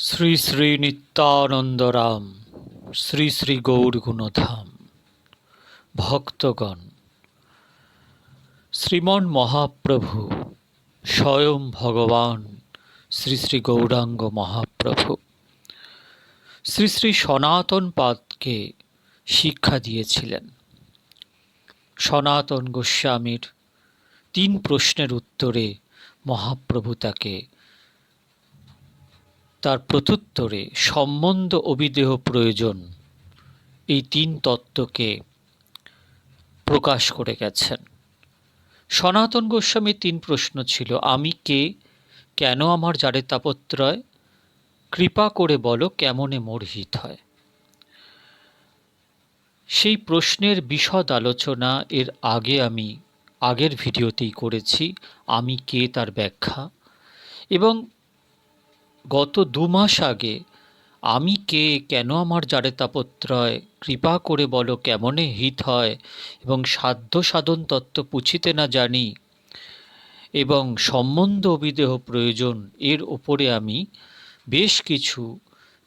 শ্রী শ্রী নিত্যানন্দরাম, শ্রী শ্রী গৌর গুণধাম ভক্তগণ, শ্রীমন মহাপ্রভু, স্বয়ং ভগবান শ্রী শ্রী গৌরাঙ্গ মহাপ্রভু, শ্রী শ্রী সনাতন পাদকে শিক্ষা দিয়েছিলেন। সনাতন গোস্বামীর তিন প্রশ্নের উত্তরে মহাপ্রভু তাকে তার প্রত্যুত্তরে সম্বন্ধ অবিদেহ প্রয়োজন। এই তিন তত্ত্বকে প্রকাশ করে গেছেন। সনাতন গোস্বামীর তিন প্রশ্ন ছিল, আমি কে? কেন আমার জারে তাপত্রয়? কৃপা করে বলো, কেমনে মোর হিত হয়? সেই প্রশ্নের বিশদ আলোচনা এর আগে আমি আগের ভিডিওতেই করেছি, আমি কে তার ব্যাখ্যা। এবং গত দু মাস আগে, আমি কে কেন আমার জারে তাপত্রয়? কৃপা করে বলো কেমনে হিত হয় এবং সাধ্য সাধন তত্ত্ব পুছিতে না জানি। এবং সম্বন্ধ অবিদেহ প্রয়োজন, এর ওপরে আমি বেশ কিছু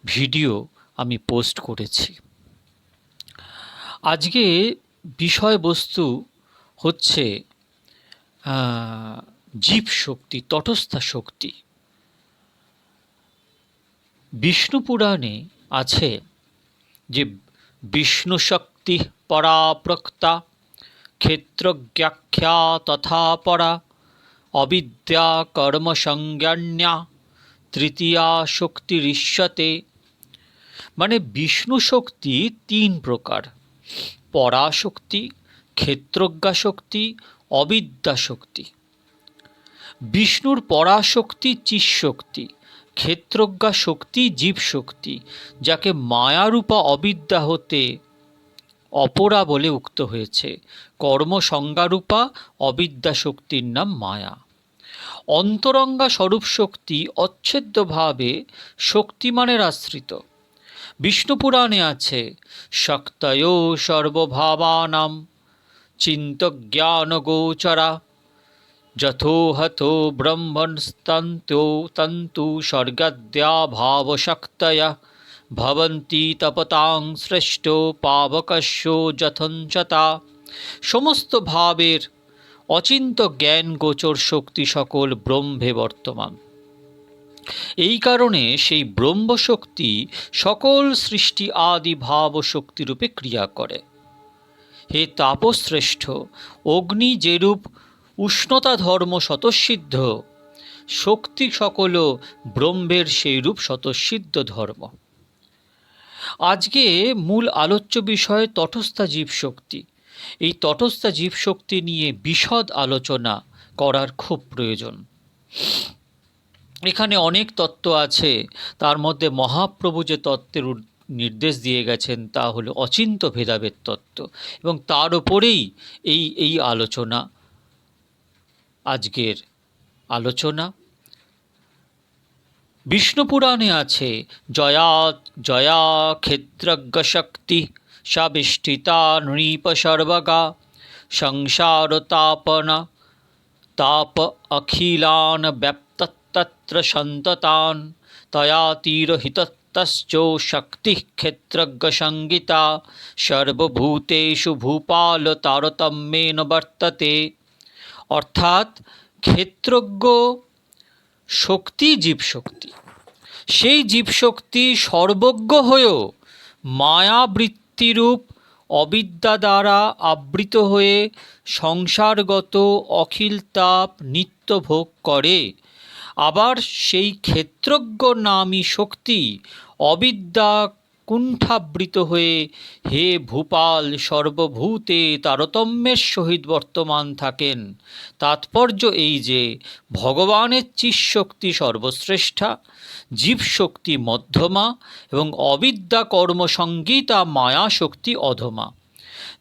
ভিডিও আমি পোস্ট করেছি। আজকে বিষয়বস্তু হচ্ছে জীব শক্তি তটস্থা শক্তি। বিষ্ণু পুরাণে আছে যে বিষ্ণু শক্তি পরাপ্রক্তা, ক্ষেত্রজ্ঞাখ্যা তথা পরা, অবিদ্যা কর্মসংজ্ঞান্যা তৃতীয়া শক্তিরিষ্যতে মানে বিষ্ণু শক্তি তিন প্রকার পরাশক্তি ক্ষেত্রজ্ঞা শক্তি, অবিদ্যা শক্তি। বিষ্ণুর পরাশক্তি চিশক্তি ক্ষেত্রজ্ঞা শক্তি জীব শক্তি, যাকে মায়ারূপা অবিদ্যা হতে অপরা বলে উক্ত হয়েছে। কর্মসংজ্ঞারূপা অবিদ্যা শক্তির নাম মায়া। অন্তরঙ্গা স্বরূপ শক্তি অচ্ছেদ্যভাবে শক্তিমানের আশ্রিত। বিষ্ণু পুরাণে আছে, শক্তয় সর্বভাবানাম, চিন্তজ্ঞানগোচরা। যথোহতো ব্রহ্মণস্তন্তো তন্তু স্বর্গাদ্যা ভাবশক্তয়া ভবন্তি তপতাং শ্রেষ্ঠ পাবকস্য যথঞ্চতা সমস্ত ভাবের অচিন্ত জ্ঞান, গোচর শক্তি সকল ব্রহ্মে বর্তমান। এই কারণে সেই ব্রহ্মশক্তি সকল সৃষ্টি আদি ভাব শক্তিরূপে ক্রিয়া করে। হে তাপশ্রেষ্ঠ, অগ্নি যেরূপ উষ্ণতা ধর্ম স্বতঃসিদ্ধ। শক্তি সকল ব্রহ্মের সেইরূপ স্বতঃসিদ্ধ ধর্ম। আজকে মূল আলোচ্য বিষয় তটস্থা জীবশক্তি। এই তটস্থা জীবশক্তি নিয়ে বিশদ আলোচনা করার খুব প্রয়োজন। এখানে অনেক তত্ত্ব আছে, তার মধ্যে মহাপ্রভু যে তত্ত্বের নির্দেশ দিয়ে গেছেন তা হলো অচিন্ত ভেদাভেদ তত্ত্ব এবং তার উপরেই এই এই আলোচনা। আজকের আলোচনা। বিষ্ণু পুরাণে আছে, জয়া জয়া ক্ষেত্রজ্ঞ শক্তি সাবিষ্ঠিতা নৃপ সর্বগা সংসার তাপনা তাপ অখিলান ব্যাপ্তত্তত্র সন্ততান, তয়া তীরহিতস্তশ্চ শক্তি ক্ষেত্রজ্ঞ সঙ্গীতা সর্বভূতেষু ভূপাল তারতম্যেন বর্ততে। অর্থাৎ ক্ষেত্রজ্ঞ শক্তি জীবশক্তি। সেই জীবশক্তি সর্বজ্ঞ হয়েও মায়াবৃত্তিরূপ অবিদ্যা দ্বারা আবৃত হয়ে সংসারগত অখিল তাপ নিত্য ভোগ করে। আবার সেই ক্ষেত্রজ্ঞ নামী শক্তি অবিদ্যা কুণ্ঠাবৃত হয়ে, হে ভূপাল, সর্বভূতে তারতম্যের সহিত বর্তমান থাকেন। তাৎপর্য এই যে, ভগবানের চিৎশক্তি সর্বশ্রেষ্ঠা, জীবশক্তি মধ্যমা, এবং অবিদ্যা কর্মসঙ্গীতা মায়া শক্তি অধমা।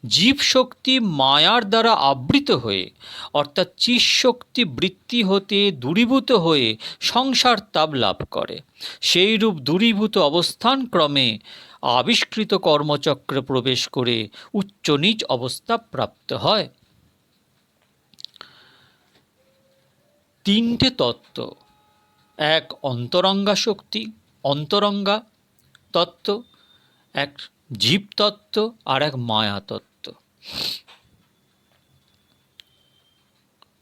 জীবশক্তি মায়ার দ্বারা আবৃত হয়ে, অর্থাৎ চিশক্তি বৃত্তি হতে দূরীভূত হয়ে সংসার তাপ লাভ করে। সেইরূপ দূরীভূত অবস্থান ক্রমে আবিষ্কৃত কর্মচক্রে প্রবেশ করে উচ্চ নীচ অবস্থা প্রাপ্ত হয়। তিনটে তত্ত্ব। এক অন্তরঙ্গা শক্তি, অন্তরঙ্গা তত্ত্ব, এক জীব তত্ত্ব আর এক মায়া তত্ত্ব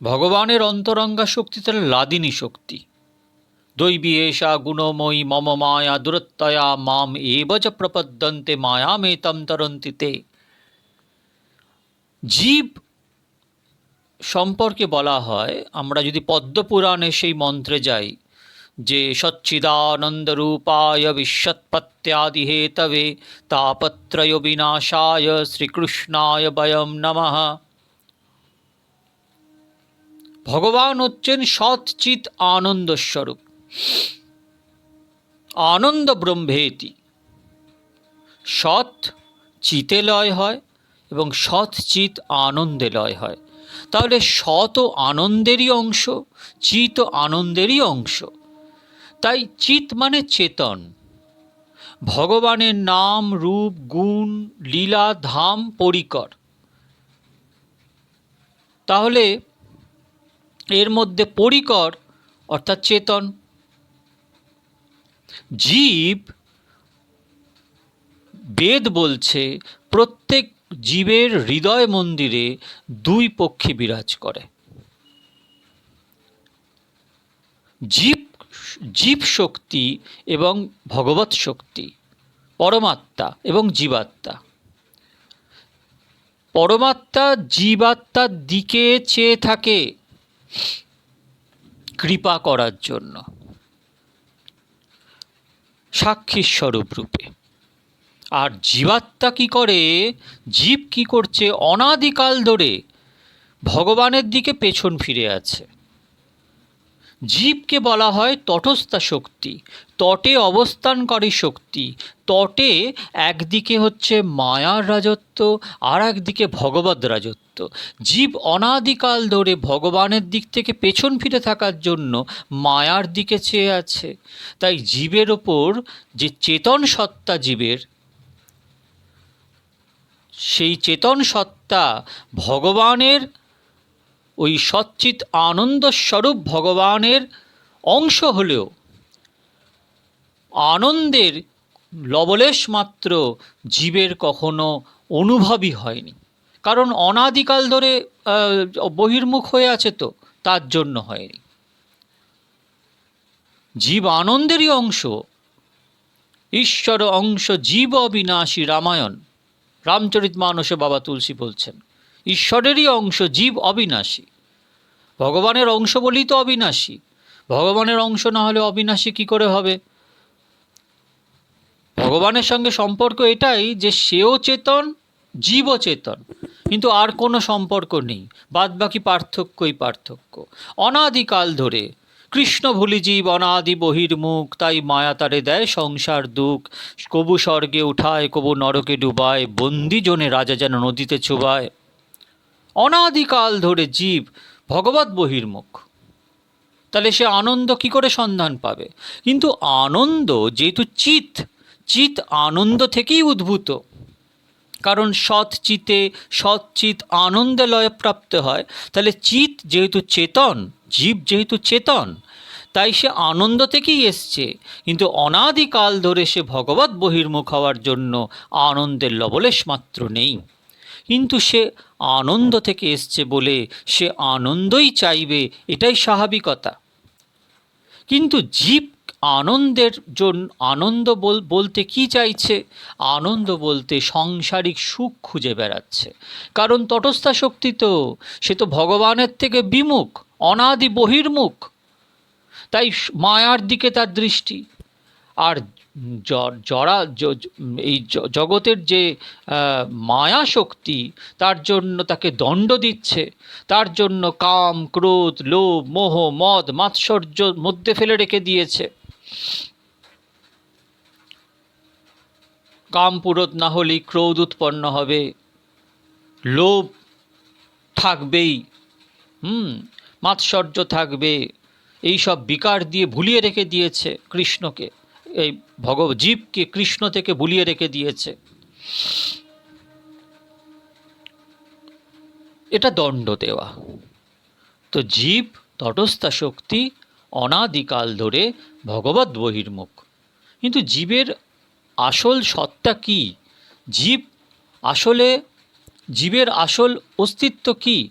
ভগবানের অন্তরঙ্গা শক্তি তাহলে লাদিনী শক্তি। দৈবী এষা গুণময়ী মম মায়া দূরত্বয়া মাম এব চ প্রপদ্যন্তে মায়ামেতম তরন্তি তে। জীব সম্পর্কে বলা হয়, আমরা যদি পদ্মপুরাণে সেই মন্ত্রে যাই যে সচ্চিদানন্দরূপায় বিশ্বৎপত্যাদি হেতবে তাপত্রয় বিনাশায় শ্রীকৃষ্ণায় বয়ম নমঃ। ভগবান হচ্ছেন সৎচিত আনন্দ স্বরূপ আনন্দ ব্রহ্মেতি সৎ চিতে লয় হয় এবং সৎ চিত আনন্দে লয় হয়। তাহলে সৎ ও আনন্দেরই অংশ চিত আনন্দেরই অংশ। তাই চিত মানে চেতন। ভগবানের নাম, রূপ, গুণ, লীলা, ধাম, পরিকর। তাহলে এর মধ্যে পরিকর অর্থাৎ চেতন। জীব বেদ বলছে, প্রত্যেক জীবের হৃদয় মন্দিরে দুই পক্ষী বিরাজ করে। জীব জীব শক্তি এবং ভগবত শক্তি, পরমাত্মা এবং জীবাত্মা। পরমাত্মা জীবাত্মার দিকে চেয়ে থাকে কৃপা করার জন্য। সাক্ষী স্বরূপ রূপে। আর জীবাত্মা কি করে? জীব কি করছে? অনাদিকাল ধরে ভগবানের দিকে পেছন ফিরে আছে। জীবকে বলা হয় তটস্থা শক্তি, তটে অবস্থানকারী শক্তি, তটে একদিকে হচ্ছে মায়ার রাজত্ব আর একদিকে ভগবত রাজত্ব। জীব অনাদিকাল ধরে ভগবানের দিক থেকে পেছন ফিরে থাকার জন্য মায়ার দিকে চেয়ে আছে। তাই জীবের ওপর যে চেতন সত্তা জীবের, সেই চেতন সত্তা ভগবানের ওই সচ্চিত আনন্দ স্বরূপ ভগবানের অংশ হলেও আনন্দের লবলেশ মাত্র জীবের কখনো অনুভবই হয়নি। কারণ অনাদিকাল ধরে বহির্মুখ হয়ে আছে তো, তার জন্য হয়নি। জীব আনন্দেরই অংশ, ঈশ্বর অংশ জীব অবিনাশী রামায়ণ। রামচরিত মানসে বাবা তুলসী বলছেন ঈশ্বরেরই অংশ, জীব অবিনাশী। ভগবানের অংশ বলেই তো অবিনাশী। ভগবানের অংশ না হলে অবিনাশী কি করে হবে? ভগবানের সঙ্গে সম্পর্ক এটাই যে সেও চেতন, জীবও চেতন। কিন্তু আর কোনো সম্পর্ক নেই। বাদবাকি পার্থক্যই পার্থক্য। অনাদিকাল ধরে কৃষ্ণ ভুলি জীব, অনাদি বহির্মুখ, তাই মায়া তারে দেয় সংসার দুঃখ। কবু স্বর্গে উঠায়, কবু নরকে ডুবায় বন্দি জনে রাজা যেন নদীতে চুবায়। অনাদিকাল ধরে জীব ভগবত বহির্মুখ। তাহলে সে আনন্দ কি করে সন্ধান পাবে? কিন্তু আনন্দ যেহেতু চিত চিত আনন্দ থেকেই উদ্ভূত। কারণ সৎ চিতে, সৎ চিত আনন্দে লয় প্রাপ্ত হয়। তাহলে চিত যেহেতু চেতন, জীব যেহেতু চেতন, তাই সে আনন্দ থেকেই এসছে। কিন্তু অনাদিকাল ধরে সে ভগবত বহির্মুখ হওয়ার জন্য আনন্দের লবলেশ মাত্র নেই। কিন্তু সে আনন্দ থেকে এসছে বলে সে আনন্দই চাইবে, এটাই স্বাভাবিকতা। কিন্তু জীব আনন্দের জন্য আনন্দ বল- বলতে কি চাইছে? আনন্দ বলতে সাংসারিক সুখ খুঁজে বেড়াচ্ছে। কারণ তটস্থা শক্তি তো, সে তো ভগবানের থেকে বিমুখ, অনাদি বহির্মুখ। তাই মায়ার দিকে তার দৃষ্টি। আর জরা এই জগতের যে মায়া শক্তি তার জন্য তাকে দণ্ড দিচ্ছে। তার জন্য কাম, ক্রোধ, লোভ, মোহ, মদ, মাৎসর্য মধ্যে ফেলে রেখে দিয়েছে। কাম পুরোত না হলেই ক্রোধ উৎপন্ন হবে। লোভ থাকবেই। হুম, মাৎসর্য থাকবে। এই সব বিকার দিয়ে ভুলিয়ে রেখে দিয়েছে কৃষ্ণকে। এই ভগব জীবকে কৃষ্ণ থেকে ভুলিয়ে রেখে দিয়েছে। এটা দণ্ড দেওয়া। তো জীব, তটস্থা শক্তি, অনাদিকাল ধরে ভগবত বহির্মুখ। কিন্তু জীবের আসল সত্তা কি? জীব আসলে, জীবের আসল অস্তিত্ব কি?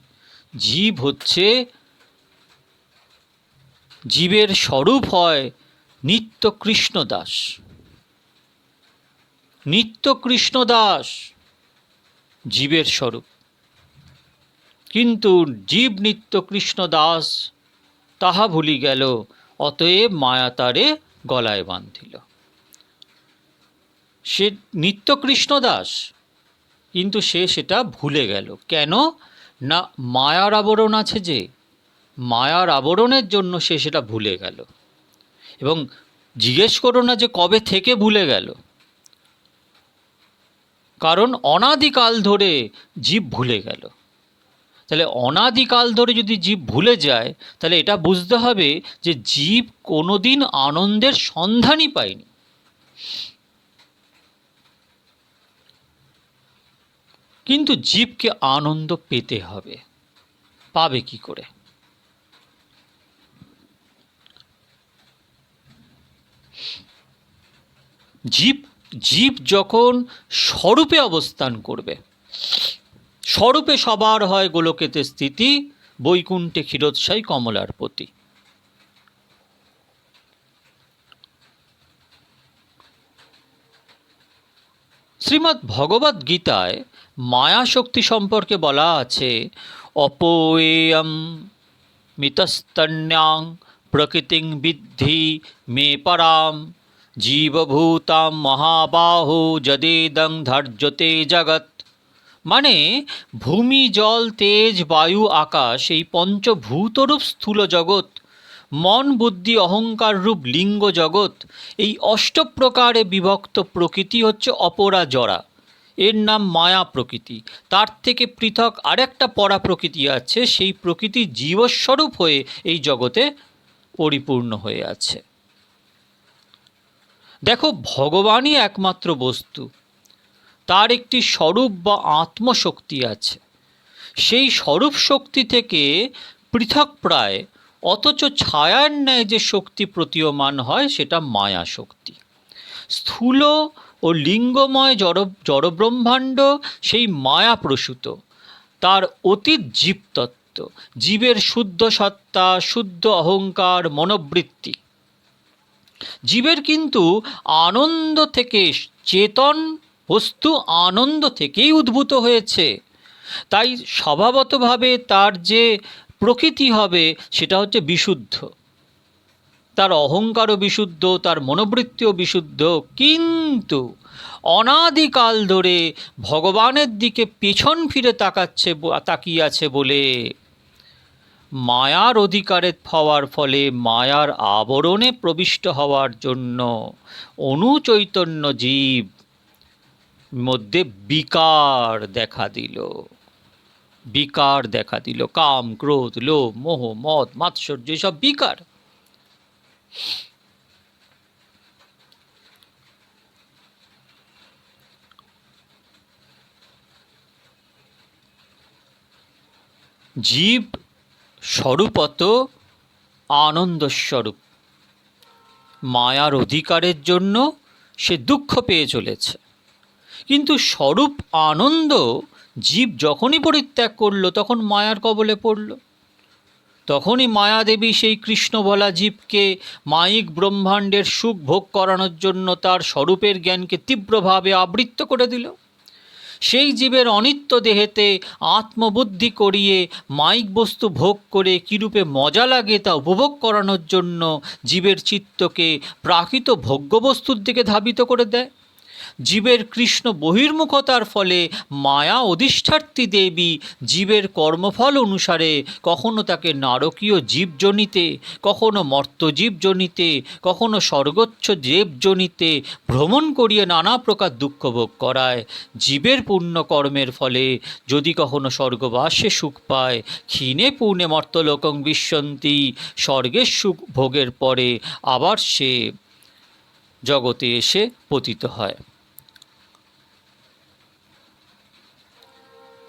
জীব হচ্ছে, জীবের স্বরূপ হয় নিত্য কৃষ্ণ দাস নিত্য কৃষ্ণ দাস জীবের স্বরূপ। কিন্তু জীব নিত্য কৃষ্ণ দাস তাহা ভুলি গেল, অতএব মায়া তারে গলায় বাঁধিল। সে নিত্য কৃষ্ণ দাস কিন্তু সে সেটা ভুলে গেল। কেন? না, মায়ার আবরণ আছে যে, মায়ার আবরণের জন্য সে সেটা ভুলে গেল। এবং জিজ্ঞেস করো না যে কবে থেকে ভুলে গেল। কারণ অনাদিকাল ধরে জীব ভুলে গেল। তাহলে অনাদিকাল ধরে যদি জীব ভুলে যায়, তাহলে এটা বুঝতে হবে যে জীব কোনোদিন আনন্দের সন্ধানই পায়নি। কিন্তু জীবকে আনন্দ পেতে হবে। পাবে কি করে? জীব জীব যখন স্বরূপে অবস্থান করবে, স্বরূপে সবার হয় গোলকেতে স্থিতি, বৈকুণ্ঠে ক্ষীরোৎসাই কমলার প্রতি। শ্রীমদ্ ভগবদ্ গীতায় মায়া শক্তি সম্পর্কে বলা আছে, অপোয়েয়ম মিতস্তন্যাং প্রকৃতিং বিদ্ধি মে পরাম। জীবভূতাম মহাবাহু যদেদং ধার্যতে জগৎ মানে ভূমি, জল, তেজ, বায়ু, আকাশ, এই পঞ্চভূতরূপ স্থূল জগৎ, মন, বুদ্ধি, অহংকার রূপ লিঙ্গ জগৎ, এই অষ্টপ্রকারে বিভক্ত প্রকৃতি হচ্ছে অপরা জরা এর নাম মায়া প্রকৃতি। তার থেকে পৃথক আরেকটা পরা প্রকৃতি আছে, সেই প্রকৃতি জীবস্বরূপ হয়ে এই জগতে পরিপূর্ণ হয়ে আছে। দেখো, ভগবানই একমাত্র বস্তু। তার একটি স্বরূপ বা আত্মশক্তি আছে। সেই স্বরূপ শক্তি থেকে পৃথক প্রায়, অথচ ছায়ার ন্যায় যে শক্তি প্রতীয়মান হয়, সেটা মায়া শক্তি। স্থূল ও লিঙ্গময় জড়, জড়ব্রহ্মাণ্ড সেই মায়া প্রসূত। তার অতীত জীবতত্ত্ব, জীবের শুদ্ধ সত্তা, শুদ্ধ অহংকার, মনোবৃত্তি। জীবের কিন্তু আনন্দ থেকে চেতন, বস্তু আনন্দ থেকেই উদ্ভূত হয়েছে। তাই স্বভাবতভাবে তার যে প্রকৃতি হবে, সেটা হচ্ছে বিশুদ্ধ। তার অহংকারও বিশুদ্ধ, তার মনোবৃত্তিও বিশুদ্ধ, কিন্তু অনাদিকাল ধরে ভগবানের দিকে পেছন ফিরে তাকাচ্ছে, তাকিয়ে আছে বলে মায়ার অধিকারে হওয়ার ফলে মায়ার আবরণে প্রবিষ্ট হওয়ার জন্য অনুচৈতন্য জীব মধ্যে বিকার দেখা দিল। বিকার দেখা দিল। কাম, ক্রোধ, লোভ, মোহ, মদ, মাৎসর্য, এসব বিকার। জীব স্বরূপত আনন্দস্বরূপ। মায়ার অধিকারের জন্য সে দুঃখ পেয়ে চলেছে। কিন্তু স্বরূপ আনন্দ জীব যখনই পরিত্যাগ করল, তখন মায়ার কবলে পড়ল। তখনই মায়াদেবী সেই কৃষ্ণ বলা জীবকে মায়িক ব্রহ্মাণ্ডের সুখ ভোগ করানোর জন্য তার স্বরূপের জ্ঞানকে তীব্রভাবে আবৃত্ত করে দিল। সেই জীবের অনিত্য দেহেতে আত্মবুদ্ধি করিয়ে মাইক বস্তু ভোগ করে কীরূপে মজা লাগে তা উপভোগ করানোর জন্য জীবের চিত্তকে প্রাকৃত ভোগ্য বস্তুর দিকে ধাবিত করে দেয়। জীবের কৃষ্ণ বহির্মুখতার ফলে মায়া অধিষ্ঠার্থী দেবী জীবের কর্মফল অনুসারে কখনো তাকে নারকীয় জীবজনিতে কখনো মর্তজীবজনিতে কখনো স্বর্গচ্ছ দেবজনিতে ভ্রমণ করিয়ে নানা প্রকার দুঃখ ভোগ করায়। জীবের পুণ্যকর্মের ফলে যদি কখনো স্বর্গবাসে সুখ পায়, ক্ষীণে পূর্ণে মর্তলোকং বিশ্বন্তি স্বর্গের সুখ ভোগের পরে আবার সে জগতে এসে পতিত হয়।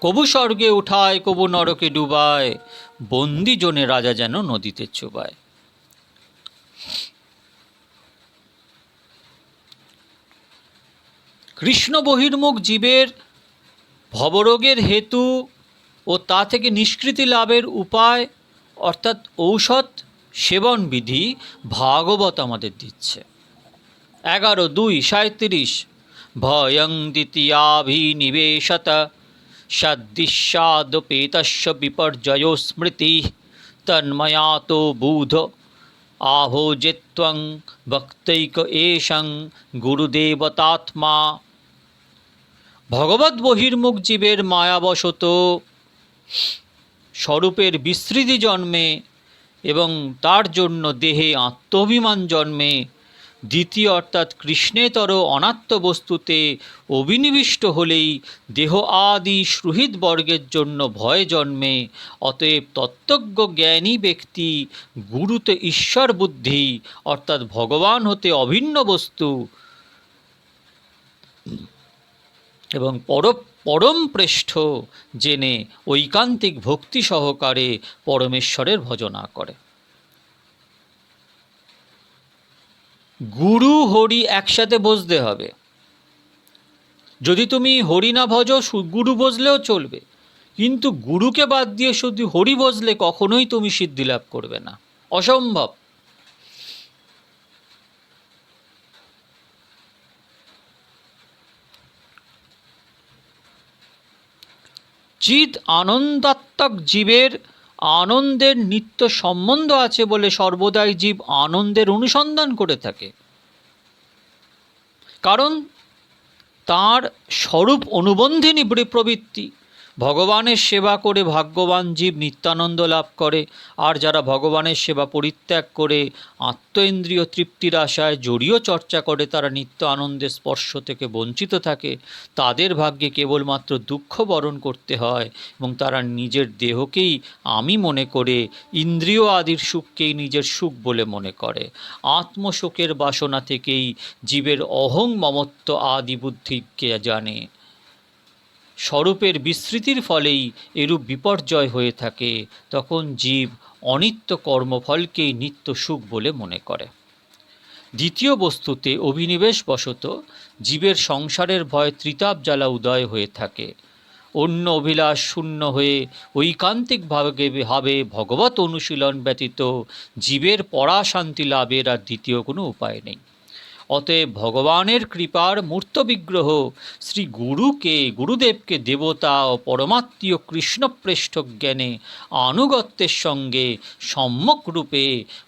কবু স্বর্গে উঠায়, কবু নরকে ডুবায়, বন্দি জনে রাজা যেন নদীতে চুবায়। কৃষ্ণ বহির্মুখ জীবের ভবরোগের হেতু ও তা থেকে নিষ্কৃতি লাভের উপায়, অর্থাৎ ঔষধ সেবন বিধি ভাগবত আমাদের দিচ্ছে। এগারো দুই সাঁত্রিশ ভয়ং দ্বিতীয়াভিনিবেশত। সদ্দিশাদপেতস্য বিপর্যয় স্মৃতি তন্ময়া তো বুধ আভোজেত্বং ভক্তৈক এষং গুরুদেবতাত্মা ভগবত বহির্মুখ জীবের মায়াবশত স্বরূপের বিস্মৃতি জন্মে এবং তার জন্য দেহে আত্মাভিমান জন্মে দ্বিতীয় অর্থাৎ কৃষ্ণেতর অনাত্ম বস্তুতে অভিনিবিষ্ট হলেই দেহ আদি বর্গের জন্য ভয় জন্মে। অতএব তত্ত্বজ্ঞ জ্ঞানী ব্যক্তি গুরুতে ঈশ্বর বুদ্ধি, অর্থাৎ ভগবান হতে অভিন্ন বস্তু এবং পর, পরম প্রেষ্ঠ জেনে ঐকান্তিক ভক্তি সহকারে পরমেশ্বরের ভজনা করে। গুরু হরি একসাথে বসতে হবে। যদি তুমি হরি না ভজো গুরু বসলেও চলবে। কিন্তু গুরুকে বাদ দিয়ে শুধু হরি বসলে কখনোই তুমি সিদ্ধি লাভ করবে না। অসম্ভব। চিৎ আনন্দাত্মক জীবের আনন্দের নিত্য সম্বন্ধ আছে বলে সর্বদাই জীব আনন্দের অনুসন্ধান করে থাকে। কারণ তার স্বরূপ অনুবন্ধিনী প্রবৃত্তি। ভগবানের সেবা করে ভাগ্যবান জীব নিত্যানন্দ লাভ করে। আর যারা ভগবানের সেবা পরিত্যাগ করে আত্মেন্দ্রিয় তৃপ্তির আশায় জড়িয় চর্চা করে, তারা নিত্য আনন্দের স্পর্শ থেকে বঞ্চিত থাকে। তাদের ভাগ্যে কেবলমাত্র দুঃখ বরণ করতে হয় এবং তারা নিজের দেহকেই আমি মনে করে, ইন্দ্রিয় আদির সুখকেই নিজের সুখ বলে মনে করে। আত্মশোকের বাসনা থেকেই জীবের অহং মমত্ব আদি বুদ্ধিকে জানে। স্বরূপের বিস্মৃতির ফলেই এরূপ বিপর্যয় হয়ে থাকে, তখন জীব অনিত্য কর্মফলকেই নিত্য সুখ বলে মনে করে। দ্বিতীয় বস্তুতে অভিনিবেশ বশত জীবের সংসারের ভয় ত্রিতাপ জ্বালা উদয় হয়ে থাকে। অন্য অভিলাষ শূন্য হয়ে ঐকান্তিকভাবে ভাবে ভগবত অনুশীলন ব্যতীত জীবের পরাশান্তি লাভের আর দ্বিতীয় কোনো উপায় নেই। অতএব ভগবানের কৃপার মূর্ত বিগ্রহ শ্রী গুরুকে, গুরুদেবকে, দেবতা ও পরমাত্মীয় কৃষ্ণপ্রেষ্ঠ জ্ঞানে আনুগত্যের সঙ্গে সম্যক রূপে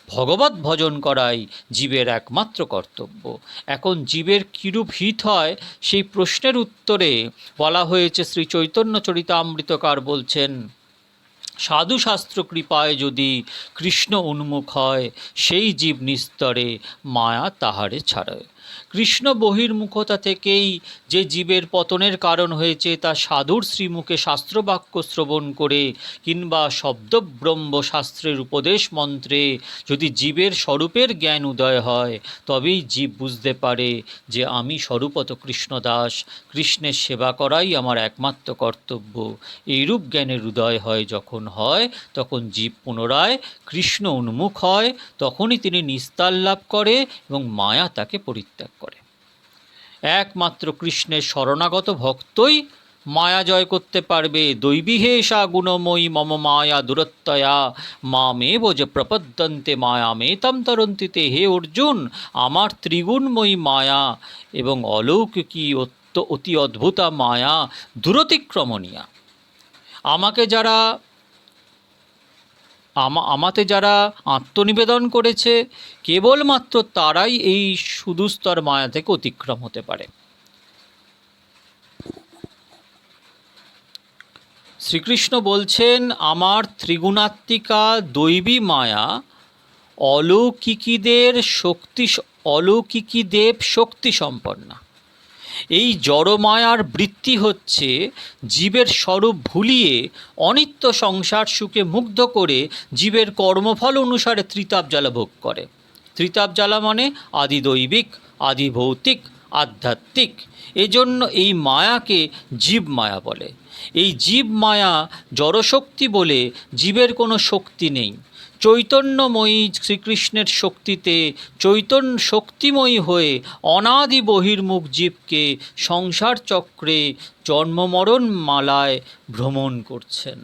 ভগবত ভজন করাই জীবের একমাত্র কর্তব্য। এখন জীবের কিরূপ হিত হয় সেই প্রশ্নের উত্তরে বলা হয়েছে, শ্রী চৈতন্য চরিতামৃতকার বলছেন সাধুশাস্ত্র কৃপায় যদি কৃষ্ণ উন্মুখ হয় সেই জীব নিস্তরে মায়া তাহারে ছাড়ায়। কৃষ্ণ বহির্মুখতা থেকেই যে জীবের পতনের কারণ হয়েছে, তা সাধুর শ্রীমুখে শাস্ত্রবাক্য শ্রবণ করে কিংবা শব্দব্রহ্ম শাস্ত্রের উপদেশ মন্ত্রে যদি জীবের স্বরূপের জ্ঞান উদয় হয়, তবেই জীব বুঝতে পারে যে আমি স্বরূপত কৃষ্ণদাস, কৃষ্ণের সেবা করাই আমার একমাত্র কর্তব্য। এইরূপ জ্ঞানের উদয় হয় যখন হয়, তখন জীব পুনরায় কৃষ্ণ উন্মুখ হয়, তখনই তিনি নিস্তার লাভ করে এবং মায়া তাকে পরিত্যাগ একমাত্র কৃষ্ণের শরণাগত ভক্তই মায়া জয় করতে পারবে। দৈবিহেশা গুণময়ী মম মায়া দূরত্বয়া মামেব যে প্রপদ্যন্তে মায়া মেতাম তরন্তিতে হে অর্জুন, আমার ত্রিগুণময়ী মায়া এবং অলৌকিকী অত্য অতি অদ্ভুতা মায়া, দূরতিক্রমণীয়া। আমাকে যারা আমাতে যারা আত্মনিবেদন করেছে, কেবলমাত্র তারাই এই সুদুস্তর মায়া থেকে অতিক্রম হতে পারে। শ্রীকৃষ্ণ বলছেন, আমার ত্রিগুণাত্মিকা দৈবী মায়া অলৌকিকীদের শক্তি, অলৌকিকীদেব শক্তি সম্পন্না। এই জড়মায়ার বৃত্তি হচ্ছে জীবের স্বরূপ ভুলিয়ে অনিত্য সংসার সুখে মুগ্ধ করে জীবের কর্মফল অনুসারে ত্রিতাপ জ্বালা ভোগ করে। ত্রিতাপ জ্বালা মানে আদি দৈবিক আদি ভৌতিক আধ্যাত্মিক। এজন্য এই মায়াকে জীব মায়া বলে। এই জীব মায়া জড়শক্তি বলে জীবের কোনো শক্তি নেই। চৈতন্যময়ী শ্রীকৃষ্ণের শক্তিতে চৈতন্য শক্তিময়ী হয়ে অনাদি বহির্মুখ জীবকে সংসার চক্রে জন্মমরণ মালায় ভ্রমণ করছেন।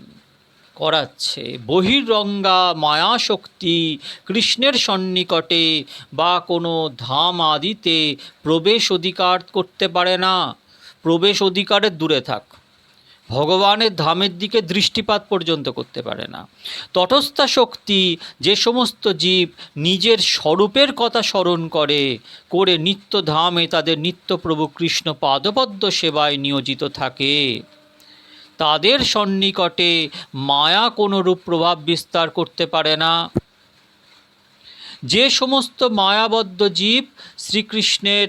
করাচ্ছে বহিরঙ্গা মায়া শক্তি কৃষ্ণের সন্নিকটে বা কোনো ধাম আদিতে প্রবেশ অধিকার করতে পারে না। প্রবেশ অধিকারের দূরে থাক। ভগবানের ধামের দিকে দৃষ্টিপাত পর্যন্ত করতে পারে না। তটস্থা শক্তি যে সমস্ত জীব নিজের স্বরূপের কথা স্মরণ করে করে নিত্য ধামে তাদের নিত্যপ্রভু কৃষ্ণ পাদপদ্ম সেবায় নিয়োজিত থাকে। তাদের সন্নিকটে মায়া কোনো রূপ প্রভাব বিস্তার করতে পারে না। যে সমস্ত মায়াবদ্ধ জীব শ্রীকৃষ্ণের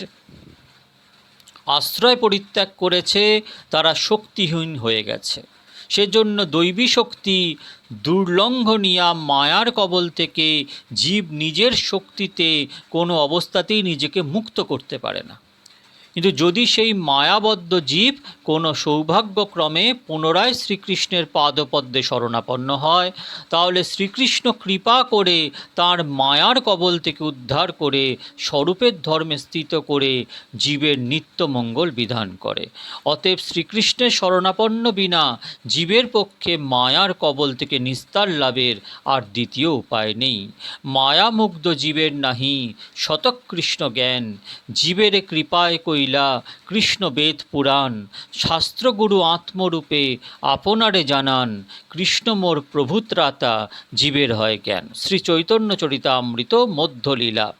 আশ্রয় পরিত্যাগ করেছে, তারা শক্তিহীন হয়ে গেছে। সেজন্য দৈবী শক্তি দুর্লঙ্ঘনীয়া মায়ার কবল থেকে জীব নিজের শক্তিতে কোনো অবস্থাতেই নিজেকে মুক্ত করতে পারে না। কিন্তু যদি সেই মায়াবদ্ধ জীব কোনো সৌভাগ্যক্রমে পুনরায় শ্রীকৃষ্ণের পাদপদ্মে শরণাপন্ন হয়। তাহলে শ্রীকৃষ্ণ কৃপা করে তার মায়ার কবল থেকে উদ্ধার করে স্বরূপের ধর্মে স্থিত করে জীবের নিত্য মঙ্গল বিধান করে। অতএব শ্রীকৃষ্ণের শরণাপন্ন বিনা জীবের পক্ষে মায়ার কবল থেকে নিস্তার লাভের আর দ্বিতীয় উপায় নেই। মায়ামুগ্ধ জীবের নাহি, শতকৃষ্ণ জ্ঞান। জীবের কৃপায় কইলা কৃষ্ণ বেদ পুরাণ। শাস্ত্রগুরু আত্মরূপে আপনারে জানান, কৃষ্ণ মোর প্রভুত্রাতা, জীবের হয় জ্ঞান। শ্রী চৈতন্য চরিতামৃত মধ্যলীলা।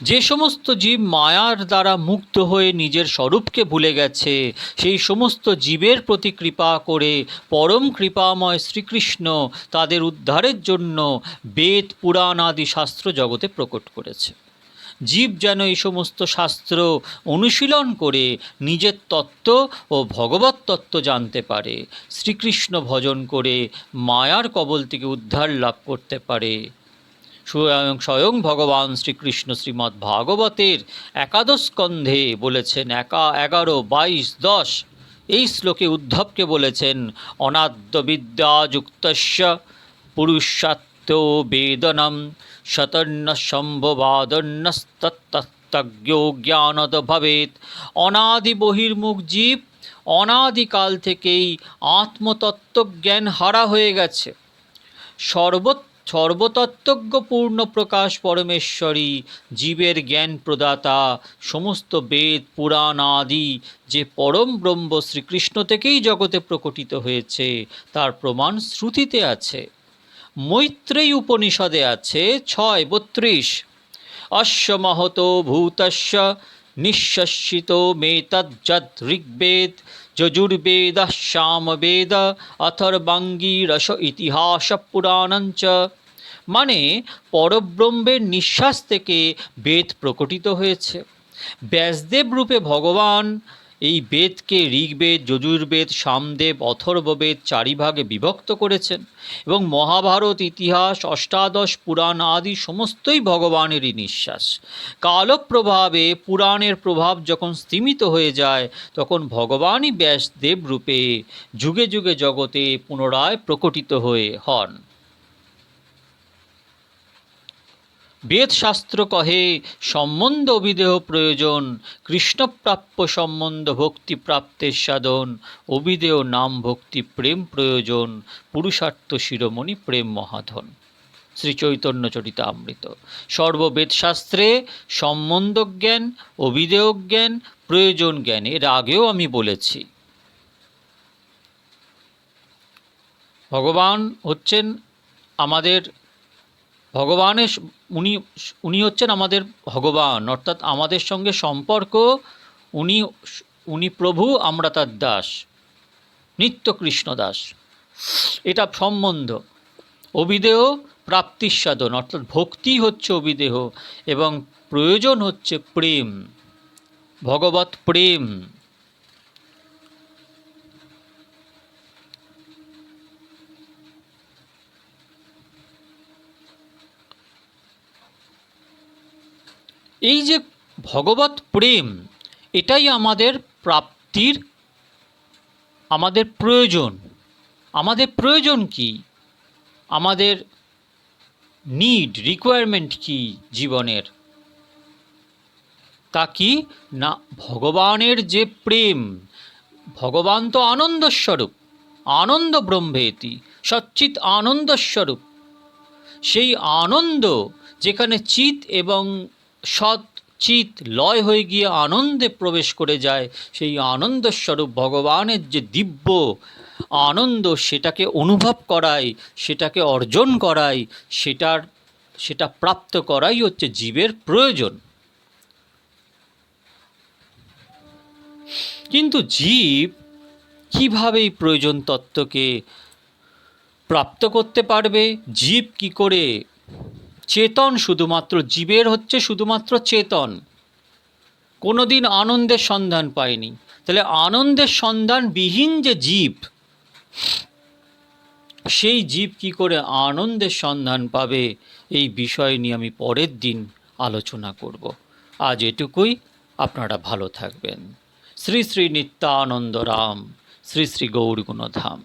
যে সমস্ত জীব মায়ার দ্বারা মুক্ত হয়ে নিজের স্বরূপকে ভুলে গেছে, সেই সমস্ত জীবের প্রতি কৃপা করে পরম কৃপাময় শ্রীকৃষ্ণ তাদের উদ্ধারের জন্য বেদ, পুরাণ আদি শাস্ত্র জগতে প্রকট করেছে। জীব যেন এই সমস্ত শাস্ত্র অনুশীলন করে নিজের তত্ত্ব ও ভগবত তত্ত্ব জানতে পারে। শ্রীকৃষ্ণ ভজন করে মায়ার কবল থেকে উদ্ধার লাভ করতে পারে। স্বয়ং স্বয়ং ভগবান শ্রীকৃষ্ণ শ্রীমদ্ ভাগবতের একাদশ স্কন্ধে বলেছেন, একা এগারো, বাইশ, দশ। এই শ্লোকে উদ্ধবকে বলেছেন, অনাদ্য বিদ্যাযুক্তস্য পুরুষাত্ম বেদনম। শতন্য সম্ভবাদন্যস্তত্তজ্ঞো জ্ঞানদ ভবেত অনাদি বহির্মুখ জীব অনাদিকাল থেকেই আত্মতত্ত্বজ্ঞান হারা হয়ে গেছে। সর্বত, সর্বতত্ত্বজ্ঞ পূর্ণ প্রকাশ পরমেশ্বরী, জীবের জ্ঞান প্রদাতা, সমস্ত বেদ, পুরাণ আদি যে পরম ব্রহ্ম শ্রীকৃষ্ণ থেকেই জগতে প্রকটিত হয়েছে, তার প্রমাণ শ্রুতিতে আছে। মৈত্রেয়ী উপনিষদে আছে ছয় বত্রিশ। অশ্ব মহত ভূতস্য নিঃশস্যিত মেতজ্জদ ঋগ্বেদ যজুর্বেদ সামবেদ অথর্বাঙ্গীরস ইতিহাস পুরাণঞ্চ মানে পরব্রহ্মের নিঃশ্বাস থেকে বেদ প্রকটিত হয়েছে। ব্যাসদেব রূপে ভগবান এই বেদকে ঋগ্বেদ, যজুর্বেদ, সামদেব, অথর্ববেদ চারি ভাগে বিভক্ত করেছেন এবং মহাভারত ইতিহাস, অষ্টাদশ পুরাণ আদি সমস্তই ভগবানেরই নিঃশ্বাস। কালপ্রভাবে পুরাণের প্রভাব যখন স্তিমিত হয়ে যায়, তখন ভগবানই ব্যাসদেব রূপে যুগে যুগে জগতে পুনরায় প্রকটিত হয়ে হন। বেদশাস্ত্র কহে, সম্বন্ধ অভিদেহ প্রয়োজন, কৃষ্ণপ্রাপ্য সম্বন্ধ ভক্তি প্রাপ্তের সাধন, অভিদেহ নাম ভক্তি প্রেম প্রয়োজন, পুরুষার্থ শিরোমণি প্রেম মহাধন। শ্রী চৈতন্য চরিতামৃত। সর্ববেদশাস্ত্রে সম্বন্ধ জ্ঞান অভিদেয় জ্ঞান, প্রয়োজন জ্ঞান এর আগেও আমি বলেছি। ভগবান হচ্ছেন আমাদের ভগবানের উনি উনি হচ্ছেন আমাদের ভগবান, অর্থাৎ আমাদের সঙ্গে সম্পর্ক, উনি উনি প্রভু, আমরা তার দাস, নিত্য কৃষ্ণ দাস। এটা সম্বন্ধ। অবিদেহ প্রাপ্তির সাধন অর্থাৎ ভক্তি হচ্ছে অবিদেহ এবং প্রয়োজন হচ্ছে প্রেম, ভগবত প্রেম। এই যে ভগবত প্রেম, এটাই আমাদের প্রাপ্তির আমাদের প্রয়োজন। আমাদের প্রয়োজন কি? আমাদের নিড রিকোয়ারমেন্ট কি জীবনের? তা কি না ভগবানের যে প্রেম, ভগবান তো আনন্দস্বরূপ, আনন্দ ব্রহ্মেতি সচ্চিত আনন্দস্বরূপ। সেই আনন্দ যেখানে চিত এবং সৎ চিত লয় হয়ে গিয়ে আনন্দে প্রবেশ করে যায়, সেই আনন্দস্বরূপ ভগবানের যে দিব্য আনন্দ, সেটাকে অনুভব করাই সেটাকে অর্জন করাই সেটার, সেটা প্রাপ্ত করাই হচ্ছে জীবের প্রয়োজন। কিন্তু জীব কীভাবে এই প্রয়োজন তত্ত্বকে প্রাপ্ত করতে পারবে? জীব কি করে চেতন শুধুমাত্র, জীবের হচ্ছে শুধুমাত্র চেতন। কোনোদিন আনন্দের সন্ধান পায়নি। তাহলে আনন্দের সন্ধান বিহীন যে জীব, সেই জীব কি করে আনন্দের সন্ধান পাবে? এই বিষয় নিয়ে আমি পরের দিন আলোচনা করব। আজ এটুকুই। আপনারা ভালো থাকবেন। শ্রী শ্রী নিত্যানন্দ রাম, শ্রী শ্রী গৌরগুণধাম।